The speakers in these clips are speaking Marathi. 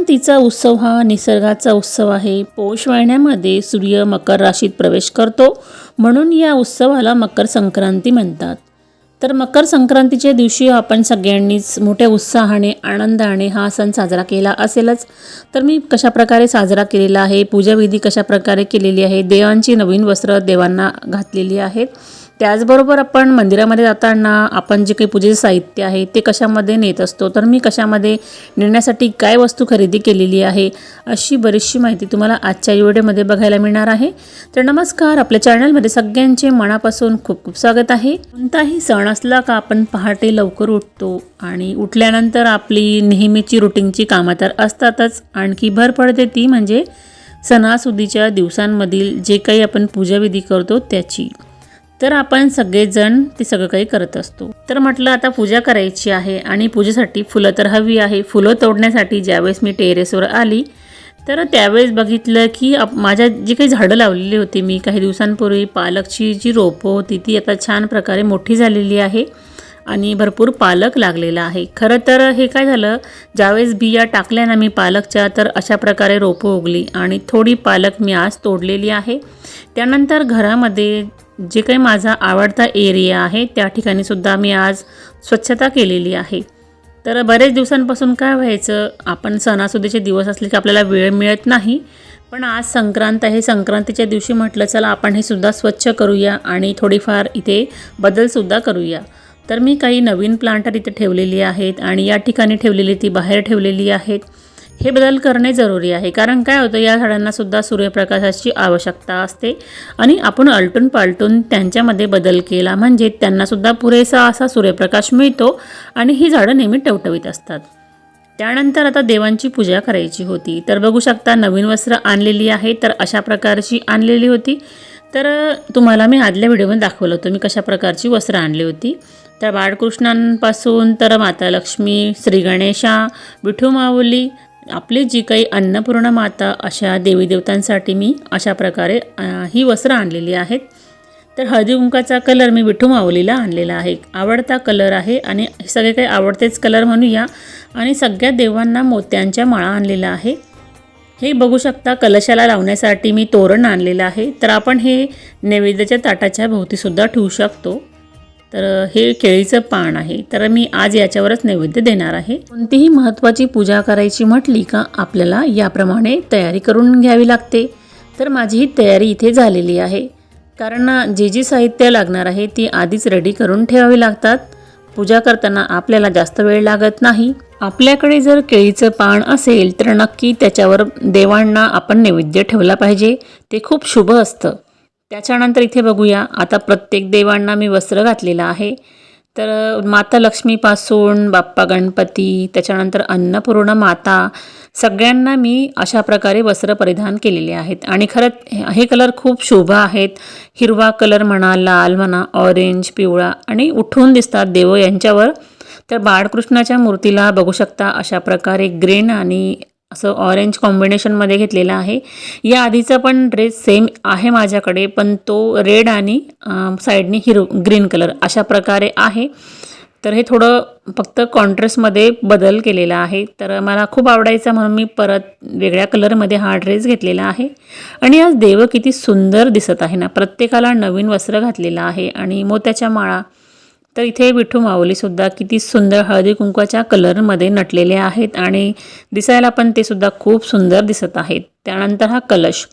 संक्रांतीचा उत्सव हा निसर्गाचा उत्सव आहे. पौष महिन्यामध्ये सूर्य मकर राशीत प्रवेश करतो म्हणून या उत्सवाला मकर संक्रांती म्हणतात. तर मकर संक्रांतीच्या दिवशी आपण सगळ्यांनीच मोठ्या उत्साहाने आनंदाने हा सण साजरा केला असेलच. तर मी कशाप्रकारे साजरा केलेला आहे पूजाविधी कशाप्रकारे केलेली आहे देवांची नवीन वस्त्र देवांना घातलेली आहेत. त्याचबरोबर आपण मंदिरामध्ये जाताना आपण जे काही पूजेचे साहित्य आहे ते कशामध्ये नेत असतो तर मी कशामध्ये नेण्यासाठी काय वस्तू खरेदी केलेली आहे अशी बरीचशी माहिती तुम्हाला आजच्या व्हिडिओमध्ये बघायला मिळणार आहे. तर नमस्कार आपल्या चॅनलमध्ये सगळ्यांचे मनापासून खूप खूप स्वागत आहे. कोणताही सण असला का आपण पहाटे लवकर उठतो आणि उठल्यानंतर आपली नेहमीची रुटीनची कामं तर असतातच. आणखी भर पडते ती म्हणजे सणासुदीच्या दिवसांमधील जे काही आपण पूजाविधी करतो त्याची. तर आपण सगळेजण ते सगळं काही करत असतो. तर म्हटलं आता पूजा करायची आहे आणि पूजेसाठी फुलं तर हवी आहे. फुलं तोडण्यासाठी ज्यावेळेस मी टेरेसवर आली तर त्यावेळेस बघितलं की आप माझ्या जी काही झाडं लावलेली होती मी काही दिवसांपूर्वी पालकची जी रोपं होती ती आता छान प्रकारे मोठी झालेली आहे आणि भरपूर पालक लागलेला आहे. खरं तर हे काय झालं ज्यावेळेस बिया टाकल्या ना मी पालकच्या तर अशा प्रकारे रोपं उगली आणि थोडी पालक मी आज तोडलेली आहे. त्यानंतर घरामध्ये जे काही माझा आवडता एरिया आहे त्या ठिकाणी सुद्धा मी आज स्वच्छता केलेली आहे. तर बरेच दिवसांपासून काय व्हायचं आपण सणासुदीचे दिवस असले की आपल्याला वेळ मिळत नाही. पण आज संक्रांत आहे संक्रांतीच्या दिवशी म्हटलं चला आपण हे सुद्धा स्वच्छ करूया आणि थोडीफार इथे बदलसुद्धा करूया. तर मी काही नवीन प्लांटर इथे ठेवलेली आहेत आणि या ठिकाणी ठेवलेली ती बाहेर ठेवलेली आहेत. हे बदल करणे जरुरी आहे. कारण काय होतं या झाडांनासुद्धा सूर्यप्रकाशाची आवश्यकता असते आणि आपण अलटून पालटून त्यांच्यामध्ये बदल केला म्हणजे त्यांनासुद्धा पुरेसा असा सूर्यप्रकाश मिळतो आणि ही झाडं नेहमी टवटवीत असतात. त्यानंतर आता देवांची पूजा करायची होती. तर बघू शकता नवीन वस्त्र आणलेली आहे. तर अशा प्रकारची आणलेली होती. तर तुम्हाला मी आदल्या व्हिडिओमध्ये दाखवलं होतं मी कशा प्रकारची वस्त्र आणली होती. तर बाळकृष्णांपासून तर माता लक्ष्मी श्री गणेशा विठू माऊली आपली जी काही अन्नपूर्णा माता अशा देवी देवतांसाठी मी अशा प्रकारे ही वस्त्र आणलेली आहेत. तर हळदी कुंकाचा कलर मी विठू माऊलीला आणलेला आहे. आवडता कलर आहे आणि सगळे काही आवडतेच कलर म्हणूया. आणि सगळ्या देवांना मोत्यांच्या माळा आणलेला आहे. हे बघू शकता कलशाला लावण्यासाठी मी तोरण आणलेलं आहे. तर आपण हे नैवेद्याच्या ताटाच्या भोवतीसुद्धा ठेवू शकतो. तर हे केळीचं पान आहे. तर मी आज याच्यावरच नैवेद्य देणार आहे. कोणतीही महत्त्वाची पूजा करायची म्हटली का आपल्याला याप्रमाणे तयारी करून घ्यावी लागते. तर माझी ही तयारी इथे झालेली आहे. कारण जे जी साहित्य लागणार आहे ती आधीच रेडी करून ठेवावी लागतात. पूजा करताना आपल्याला जास्त वेळ लागत नाही. आपल्याकडे जर केळीचं पान असेल तर नक्की त्याच्यावर देवांना आपण नैवेद्य ठेवला पाहिजे. ते खूप शुभ असतं. त्याच्यानंतर इथे बघूया. आता प्रत्येक देवांना मी वस्त्र घातलेलं आहे. तर माता लक्ष्मीपासून बाप्पा गणपती त्याच्यानंतर अन्नपूर्ण माता सगळ्यांना मी अशा प्रकारे वस्त्र परिधान केलेले आहेत. आणि खरंच हे कलर खूप शुभ आहेत. हिरवा कलर म्हणा लाल म्हणा ऑरेंज पिवळा आणि उठून दिसतात देव यांच्यावर. तर बाळकृष्णाच्या मूर्तीला बघू शकता अशा प्रकारे ग्रीन आणि असं ऑरेंज कॉम्बिनेशनमध्ये घेतलेला आहे. या आधीचा पण ड्रेस सेम आहे माझ्याकडे पण तो रेड आणि साईडने हिरो ग्रीन कलर अशा प्रकारे आहे. तर हे थोडं फक्त कॉन्ट्रेस्टमध्ये बदल केलेला आहे. तर मला खूप आवडायचा म्हणून मी परत वेगळ्या कलरमध्ये हा ड्रेस घेतलेला आहे. आणि आज देव किती सुंदर दिसत आहे ना. प्रत्येकाला नवीन वस्त्र घातलेलं आहे. आणि मोत्याच्या माळा तर इथे विठू माऊलीसुद्धा किती सुंदर हळदी कुंकवाच्या कलरमध्ये नटलेले आहेत आणि दिसायला पण ते सुद्धा खूप सुंदर दिसत आहेत. त्यानंतर हा कलश.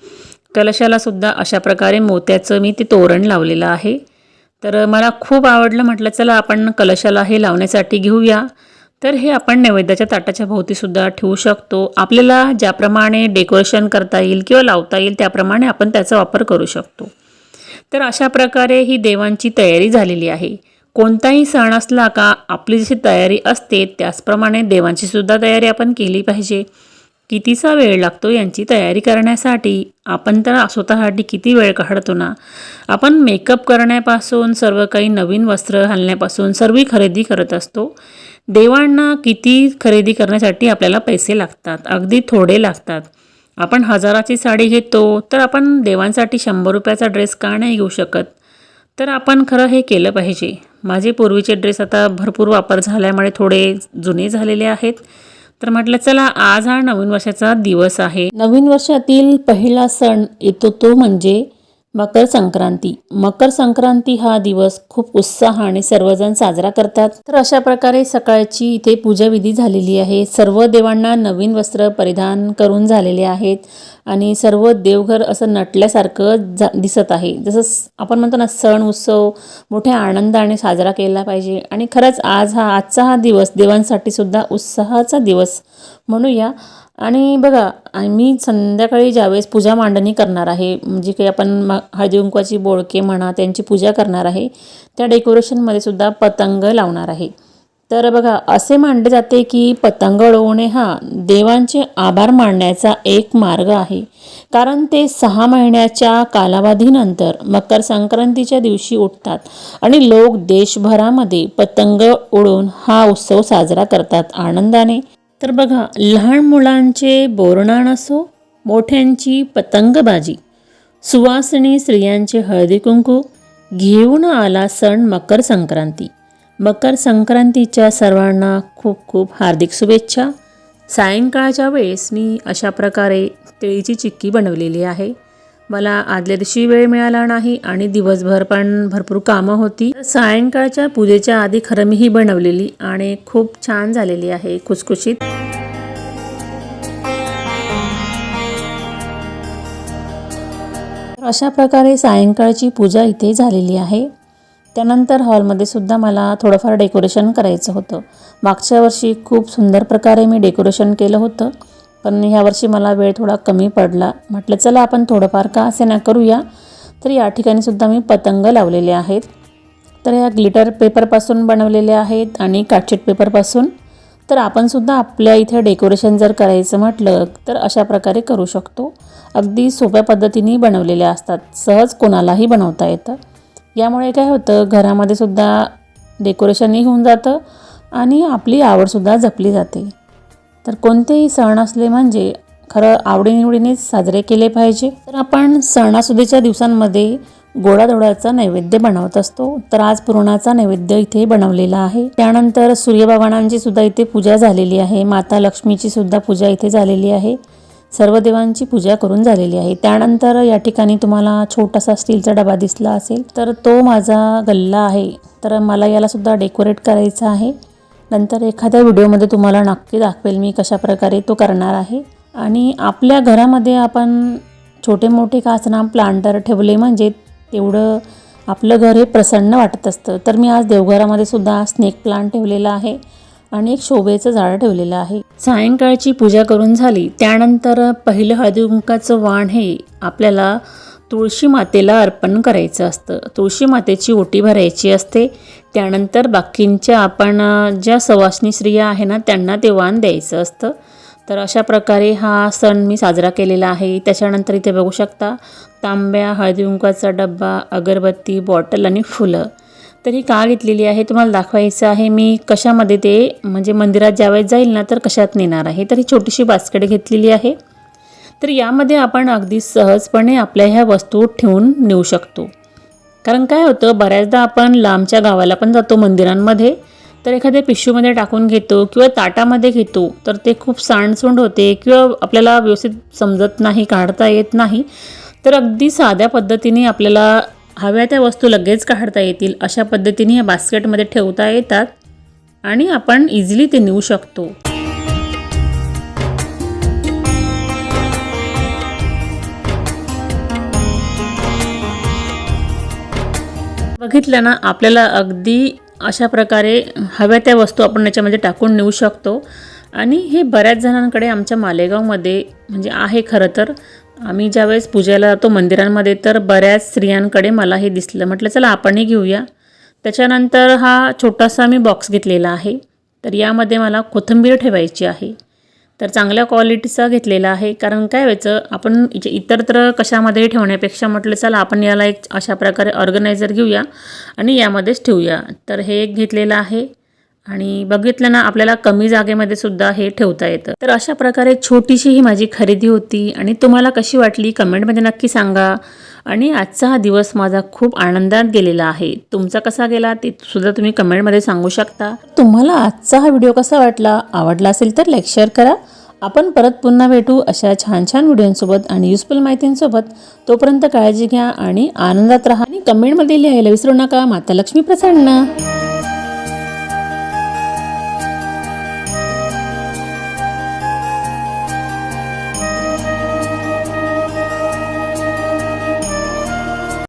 कलशाला सुद्धा अशा प्रकारे मोत्याचं मी ते तोरण लावलेलं आहे. तर मला खूप आवडलं म्हटलं चला आपण कलशाला हे लावण्यासाठी घेऊया. तर हे आपण नैवेद्याच्या ताटाच्या भोवतीसुद्धा ठेवू शकतो. आपल्याला ज्याप्रमाणे डेकोरेशन करता येईल किंवा लावता येईल त्याप्रमाणे आपण त्याचा वापर करू शकतो. तर अशा प्रकारे ही देवांची तयारी झालेली आहे. कोणताही सण असला का आपली जशी तयारी असते त्याचप्रमाणे देवांची सुद्धा तयारी आपण केली पाहिजे. कितीचा वेळ लागतो यांची तयारी करण्यासाठी? आपण तर स्वतःसाठी किती वेळ काढतो ना? आपण मेकअप करण्यापासून सर्व काही नवीन वस्त्र घालण्यापासून सर्व खरेदी करत असतो. देवांना किती खरेदी करण्यासाठी आपल्याला पैसे लागतात अगदी थोडे लागतात. आपण हजाराची साडी घेतो तर आपण देवांसाठी शंभर रुपयाचा ड्रेस का नाही घेऊ शकत? तर आपण खरं हे केलं पाहिजे. माझे पूर्वीचे ड्रेस आता भरपूर वापर झाल्यामुळे थोडे जुने झालेले आहेत. तर म्हटलं चला आज हा नवीन वर्षाचा दिवस आहे. नवीन वर्षातील पहिला सण येतो तो म्हणजे मकर संक्रांती. मकर संक्रांती हा दिवस खूप उत्साहाने सर्वजण साजरा करतात. तर अशा प्रकारे सकाळची इथे पूजाविधी झालेली आहे. सर्व देवांना नवीन वस्त्र परिधान करून झालेले आहेत. आणि सर्व देवघर असं नटल्यासारखं जा दिसत आहे. जसं आपण म्हणतो ना सण उत्सव मोठ्या आनंदाने साजरा केला पाहिजे. आणि खरंच आज हा आजचा हा दिवस देवांसाठी सुद्धा उत्साहाचा दिवस म्हणूया. आणि बघा आम्ही मी संध्याकाळी ज्यावेळेस पूजा मांडणी करणार आहे म्हणजे काही आपण म हळदी बोळके म्हणा त्यांची पूजा करणार आहे त्या डेकोरेशनमध्ये सुद्धा पतंग लावणार आहे. तर बघा असे मानले जाते की पतंग उडवणे हा देवांचे आभार मानण्याचा एक मार्ग आहे. कारण ते सहा महिन्याच्या कालावधीनंतर मकर संक्रांतीच्या दिवशी उठतात आणि लोक देशभरामध्ये पतंग उडवून हा उत्सव साजरा करतात आनंदाने. तर बघा लहान मुलांचे बोरणाण असो मोठ्यांची पतंगबाजी सुवासिनी स्त्रियांचे हळदी कुंकू घेऊन आला सण मकर संक्रांती. मकर संक्रांतीच्या सर्वांना खूप खूप हार्दिक शुभेच्छा. सायंकाळच्या वेळेस मी अशा प्रकारे तिळीची चिक्की बनवलेली आहे. मला आदल्या दिवशी वेळ मिळाला नाही आणि दिवसभर पण भरपूर कामं होती. सायंकाळच्या पूजेच्या आधी खरं मी ही बनवलेली आणि खूप छान झालेली आहे खुसखुशीत. अशा प्रकारे सायंकाळची पूजा इथे झालेली आहे. त्यानंतर हॉलमध्ये सुद्धा मला थोडंफार डेकोरेशन करायचं होतं. मागच्या वर्षी खूप सुंदर प्रकारे मी डेकोरेशन केलं होतं. पण ह्या वर्षी मला वेळ थोडा कमी पडला. म्हटलं चला आपण थोडंफार का असे ना करूया? तर या ठिकाणी सुद्धा मी पतंग लावलेले आहेत. तर ह्या ग्लिटर पेपरपासून बनवलेले आहेत आणि कार्डशीट पेपरपासून. तर आपणसुद्धा आपल्या इथे डेकोरेशन जर करायचं म्हटलं तर अशा प्रकारे करू शकतो. अगदी सोप्या पद्धतीने बनवलेले असतात. सहज कोणालाही बनवता येतं. यामुळे काय होतं घरामध्ये सुद्धा डेकोरेशनही होऊन जातं आणि आपली आवडसुद्धा जपली जाते. तर कोणतेही सण असले म्हणजे खरं आवडीनिवडीनेच साजरे केले पाहिजे. तर आपण सणासुदीच्या दिवसांमध्ये गोडाधोडाचा नैवेद्य बनवत असतो. तर आज पुरणाचा नैवेद्य इथे बनवलेला आहे. त्यानंतर सूर्यभगवानांची सुद्धा इथे पूजा झालेली आहे. माता लक्ष्मीची सुद्धा पूजा इथे झालेली आहे. सर्व देवांची पूजा करून झालेली आहे. त्यानंतर या ठिकाणी तुम्हाला छोटासा स्टीलचा डबा दिसला असेल. तर तो माझा गल्ला आहे. तर मला याला सुद्धा डेकोरेट करायचा आहे. नंतर एखाद्या व्हिडिओमध्ये तुम्हाला नक्की दाखवेल मी कशा प्रकारे तो करणार आहे. आणि आपल्या घरामध्ये आपण छोटे मोठे काचना प्लांटर ठेवले म्हणजे तेवढं आपलं घर हे प्रसन्न वाटत असतं. तर मी आज देवघरामध्ये सुद्धा स्नेक प्लांट ठेवलेला आहे आणि एक शोभेचं झाड ठेवलेलं आहे. सायंकाळची पूजा करून झाली. त्यानंतर पहिलं हळदी कुंकाचं वाण हे आपल्याला तुळशी मातेला अर्पण करायचं असतं. तुळशी मातेची ओटी भरायची असते. त्यानंतर बाकींच्या आपण ज्या सवासनी स्त्रिया आहे ना त्यांना ते वाण द्यायचं असतं. तर अशा प्रकारे हा सण मी साजरा केलेला आहे. त्याच्यानंतर इथे बघू शकता तांब्या हळदीकुंकाचा डब्बा अगरबत्ती बॉटल आणि फुलं. तर ही का घेतलेली आहे? तुम्हाला दाखवायचं आहे मी कशामध्ये ते म्हणजे मंदिरात ज्यावेळेस जाईल ना तर कशात नेणार आहे? तर ही छोटीशी बास्केट घेतलेली आहे. तर यामध्ये आपण अगदी सहजपणे आपल्या ह्या वस्तू ठेवून नेऊ शकतो. कारण काय होतं बऱ्याचदा आपण लांबच्या गावाला पण जातो मंदिरांमध्ये. तर एखाद्या पिशवीमध्ये टाकून घेतो किंवा ताटामध्ये घेतो तर ते खूप सांडसुंड होते किंवा आपल्याला व्यवस्थित समजत नाही काढता येत नाही. तर अगदी साध्या पद्धतीने आपल्याला हव्या त्या वस्तू लगेच काढता येतील अशा पद्धतीने या बास्केटमध्ये ठेवता येतात आणि आपण इझिली ते नेऊ शकतो. बघितलं ना आपल्याला अगदी अशा प्रकारे हव्या त्या वस्तू आपण याच्यामध्ये टाकून नेऊ शकतो. आणि हे बऱ्याच जणांकडे आमच्या मालेगावमध्ये म्हणजे आहे खरं तर. आम्ही ज्यावेळेस पूजेला जातो मंदिरांमध्ये तर बऱ्याच स्त्रियांकडे मला हे दिसलं. म्हटलं चला आपणही घेऊया. त्याच्यानंतर हा छोटासा मी बॉक्स घेतलेला आहे. तर यामध्ये मला कोथिंबीर ठेवायची आहे. तर चांगल्या क्वालिटीचा घेतलेला आहे. कारण काय व्हायचं आपण इतरत्र कशामध्ये ठेवण्यापेक्षा म्हटलं चला आपण याला एक अशा प्रकारे ऑर्गनायझर घेऊया आणि यामध्येच ठेवूया. तर हे एक घेतलेलं आहे. आणि बघितलं ना आपल्याला कमी जागेमध्ये सुद्धा हे ठेवता येतं. तर अशा प्रकारे छोटीशी ही माझी खरेदी होती आणि तुम्हाला कशी वाटली कमेंटमध्ये नक्की सांगा. आणि आजचा हा दिवस माझा खूप आनंदात गेलेला आहे. तुमचा कसा गेला ते सुद्धा तुम्ही कमेंटमध्ये सांगू शकता. तुम्हाला आजचा हा व्हिडिओ कसा वाटला आवडला असेल तर लाईक शेअर करा. आपण परत पुन्हा भेटू अशा छान छान व्हिडिओंसोबत आणि युजफुल माहितींसोबत. तोपर्यंत काळजी घ्या आणि आनंदात राहा. आणि कमेंटमध्ये लिहायला विसरू नका. माता लक्ष्मी प्रसन्न.